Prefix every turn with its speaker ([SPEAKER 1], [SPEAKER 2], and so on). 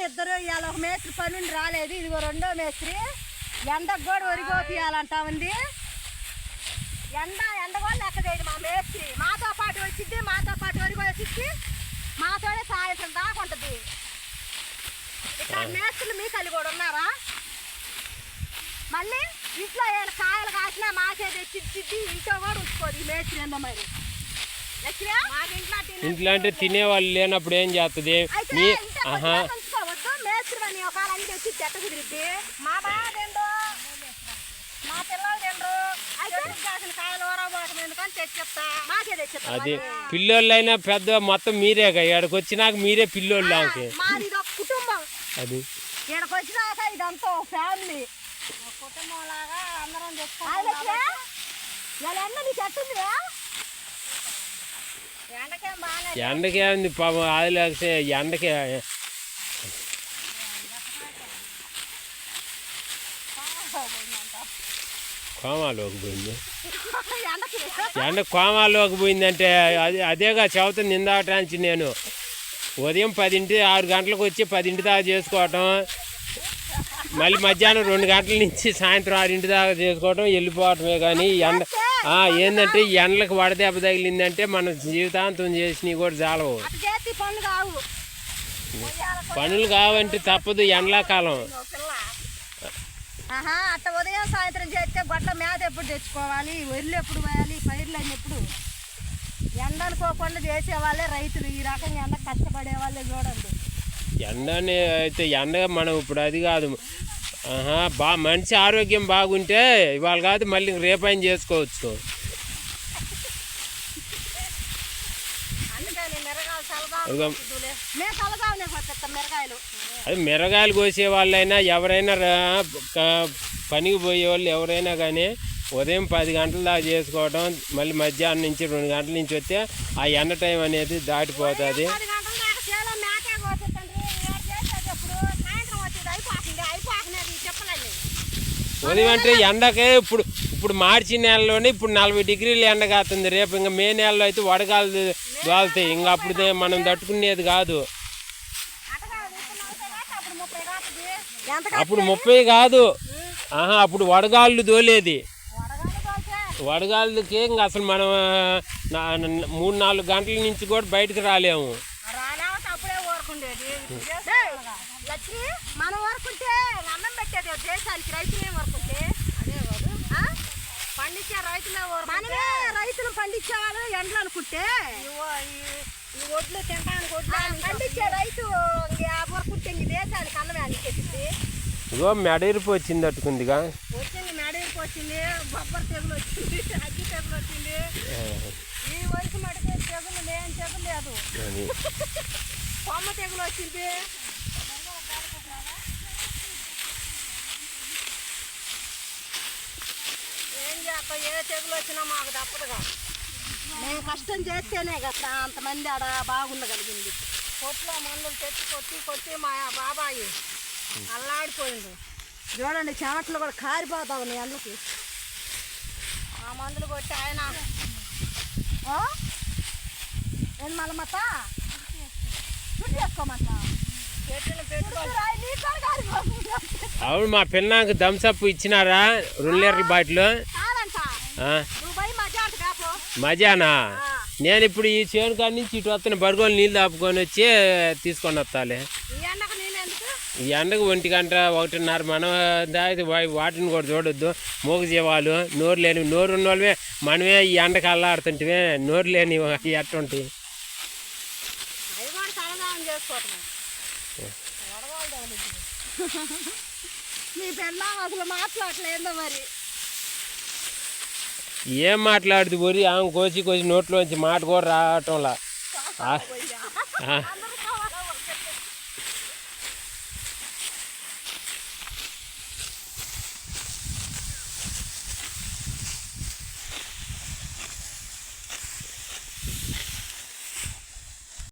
[SPEAKER 1] మేస్త్రులు ఇద్దరు ఇవాళ ఒక మేస్త్రి పని నుండి రాలేదు. ఇదిగో రెండో మేస్త్రి. ఎండకు కూడా ఒరిగోపియాలంటా ఉంది ఎండ ఎండ కూడా లెక్క చేయదు మా మేస్త్రి. మాతో పాటు వచ్చింది మాతో పాటు వరకు వచ్చింది మాతోనే సాయంత్రం దాకా ఉంటుంది. ఇక్కడ మేస్త్రులు మీ కలి కూడా ఉన్నారా? మళ్ళీ ఇంట్లో ఏమైనా కాయలు కాసినా మాకే తెచ్చిచ్చింది ఇంట్లో కూడా ఉంచుకోదు ఈ మేస్త్రి ఏందో మరి. ఇంట్లో తినే-
[SPEAKER 2] ఇంట్లో అంటే తినేవాళ్ళు లేనప్పుడు ఏం చేస్తుంది మీ ఆహా
[SPEAKER 1] కొంచెం ఉంచుకోవద్దు మేస్త్రి అని ఒక అన్ని తెచ్చి చెట్ట కుదిరిద్ది మా బాగా తిండు. మా పిల్లలు తిండ్రు. అయితే? కాసిన కాయలు ఊరబోటం ఎందుకని తెచ్చిస్తా మాకే తెచ్చిస్తా
[SPEAKER 2] అది పిల్లోళ్ళైనా పెద్ద మొత్తం మీరే ఇక్కడికి వచ్చినాక మీరే పిల్లోళ్ళు ఆమెకి.
[SPEAKER 1] మాది ఇది ఒక కుటుంబం.
[SPEAKER 2] అది.
[SPEAKER 1] ఇక్కడికి వచ్చినాక ఇదంతా ఒక ఫ్యామిలీ. కుటుంబం లాగా అందరం తెచ్చుకుంటాం ఇలా ఎండ నీకు ఎట్టుందిరా? ఎండకేం బాగాలేదు.
[SPEAKER 2] ఎండకే ఉంది పాపం అది లేకపోతే ఎండకే కోమాలోకి పోయింది. ఎండ కోమాలోకి పోయిందంటే అది అదేగా చదువుతుంది ఇందాకటానికి నేను ఉదయం పదింటి ఆరు గంటలకు వచ్చి పదింటి దాకా చేసుకోవటం మళ్ళీ మధ్యాహ్నం రెండు గంటల నుంచి సాయంత్రం ఆరింటి దాకా చేసుకోవటం వెళ్ళిపోవటమే కానీ ఎండ ఏంటంటే ఎండలకు వడదెబ్బ తగిలిందంటే మన జీవితాంతం చేసినవి కూడా చాలవు
[SPEAKER 1] పనులు కావు.
[SPEAKER 2] పనులు కావంటే తప్పదు ఎండాకాలం.
[SPEAKER 1] ఆహా అట్ట ఉదయం సాయంత్రం చేస్తే గొడ్ల మేత ఎప్పుడు తెచ్చుకోవాలి వరిలు ఎప్పుడు వేయాలి పైర్లు అని ఎప్పుడు? ఎండ అనుకోకుండా చేసేవాళ్ళే రైతులు ఈ రకంగా ఎండ కష్టపడే వాళ్ళే చూడండి.
[SPEAKER 2] ఎండని అయితే ఎండ మనం ఇప్పుడు అది కాదు. ఆహా బా మనిషి ఆరోగ్యం బాగుంటే ఇవాళ కాదు మళ్ళీ రేపైన చేసుకోవచ్చు.
[SPEAKER 1] అందుకని మిరగాయలు చల్లగా మేము చల్లగానే మిరగాయలు.
[SPEAKER 2] అది మిరగాయలు కోసే వాళ్ళైనా ఎవరైనా పనికి పోయే వాళ్ళు ఎవరైనా కానీ ఉదయం పది గంటల దాకా చేసుకోవడం మళ్ళీ మధ్యాహ్నం నుంచి రెండు గంటల నుంచి వస్తే ఆ ఎండ టైం అనేది దాటిపోతుంది. ఉదయం అంటే ఎండకే ఇప్పుడు ఇప్పుడు మార్చి నెలలోనే ఇప్పుడు నలభై డిగ్రీలు ఎండ కాస్తుంది. రేపు ఇంకా మే నెలలో అయితే వడగాలు దోలుతాయి ఇంకా అప్పుడు మనం తట్టుకునేది కాదు
[SPEAKER 1] అటగా ఇప్పుడు నలభై కాక అప్పుడు ముప్పై
[SPEAKER 2] కాదు. ఆహా అప్పుడు వడగాళ్ళు దోలేది వడగాళ్ళకి ఇంకా అసలు మనం మూడు నాలుగు గంటల నుంచి కూడా బయటకు రాలేము.
[SPEAKER 1] మనం అన్నం పెట్టేది దేశానికి రైతులే ఊరుకుంటే పండించే రైతులే మనమే రైతులు పండించే వాళ్ళు ఎండలు అనుకుంటే ఈ ఒడ్లు తినడానికి పండించే రైతు ఈ దేశానికి అన్నమే అనిపించింది.
[SPEAKER 2] ఇగో మెడయిరిపి వచ్చింది అట్టుకుందిగా
[SPEAKER 1] వచ్చింది వచ్చింది బొబ్బర్ తెగులు వచ్చింది అగ్గి తెగులు వచ్చింది. ఈ వయసు మడితే తెగులు లేని తెగులు లేదు. కొమ్మ తెగులు వచ్చింది. ఏం చేస్తా ఏ తెగులు వచ్చినా మాకు తప్పదుగా. మేము కష్టం చేస్తేనే కదా అంతమంది ఆడ బాగుండగలిగింది. కొట్లో మందులు తెచ్చి కొట్టి కొట్టి మా బాబాయి అల్లాడిపోయింది చూడండి చెమటలు కూడా కారిపోతా ఉన్నాయి అందుకు. ఆ మందులు కొట్టి ఆయన ఆ? ఏం మళ్ళమత
[SPEAKER 2] అవును మా పిల్లలకు థమ్సప్ ఇచ్చినారా? రెండు లీటర్ల బాటిల్ మజానా నేను ఇప్పుడు ఈ చేను కాడి నుంచి ఇటు వస్తున్న బరుగోలు నీళ్ళు దాపుకొని వచ్చి తీసుకొని వస్తాలే.
[SPEAKER 1] ఈ ఎండకు
[SPEAKER 2] ఒంటి గంట ఒకటిన్నర మనం వాటిని కూడా చూడొద్దు. మూగ జీవాలు నోరు లేని నోరు ఉన్న వాళ్ళమే మనమే ఈ ఎండకు అల్లాడుతుంటే నోరు లేని ఎట్టుంటాయి
[SPEAKER 1] నీ పెళ్ళాం అసలు మాట్లాడలేదో మరి.
[SPEAKER 2] ఏం మాట్లాడుతు పోరి? ఆమె కోసి కోసి నోట్లోంచి మాట కూడా రావటంలా.